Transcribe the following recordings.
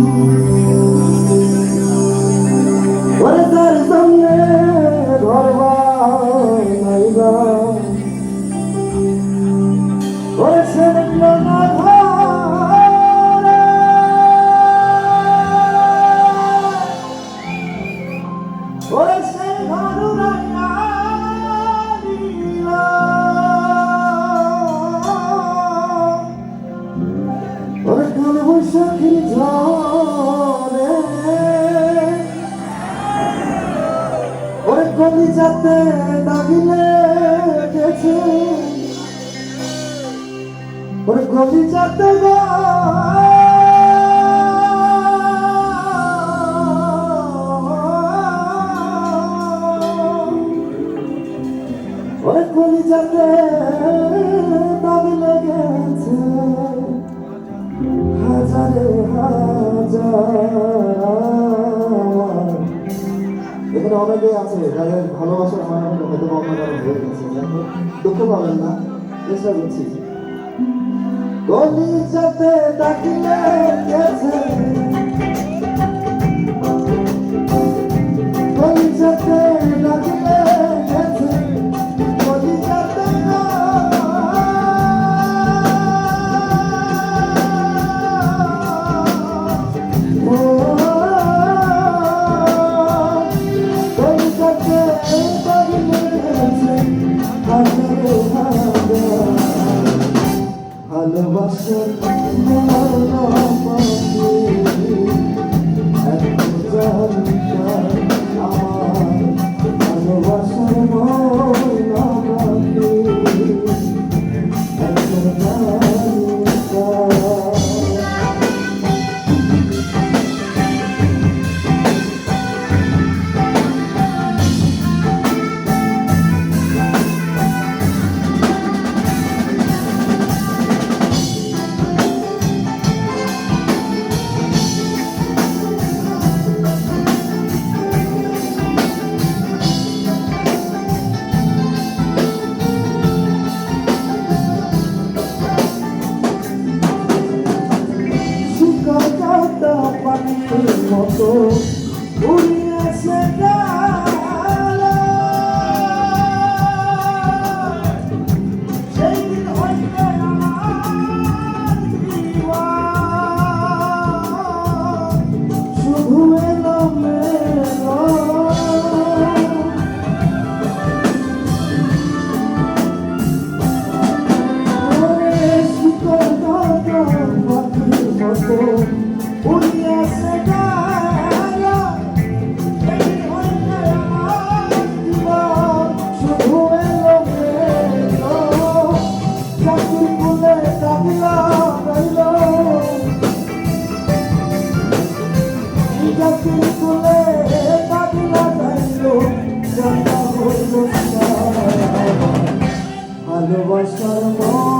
Jesus. কলিজাতে দাগিলে গেছে। ওর কলিজাতে দাগিলে অনেকে আছে যাদের ভালোবাসার মানুষ হয়তো অন্য হয়ে গেছে দুঃখ পাবেন না, চেষ্টা করছি। গলি যাতে ডাকলে গেছে। universo Otherwise, got a moment.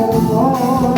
oh.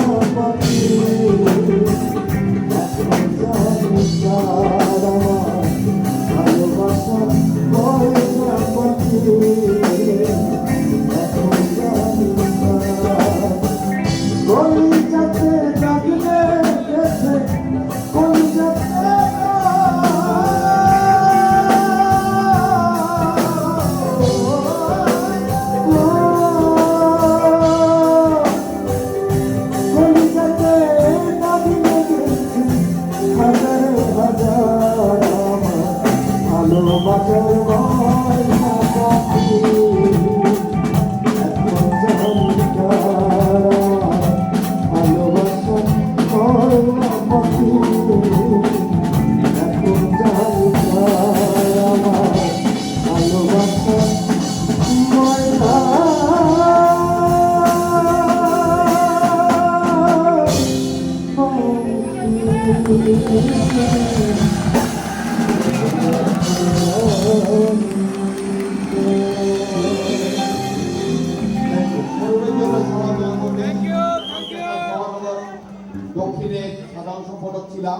দক্ষিণের সাধারণ সম্পাদক ছিলাম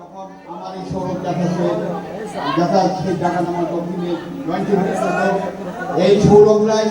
তখন আমার এই সড়ক দেখাচ্ছে। দেখাচ্ছে এই সৌরভ রায়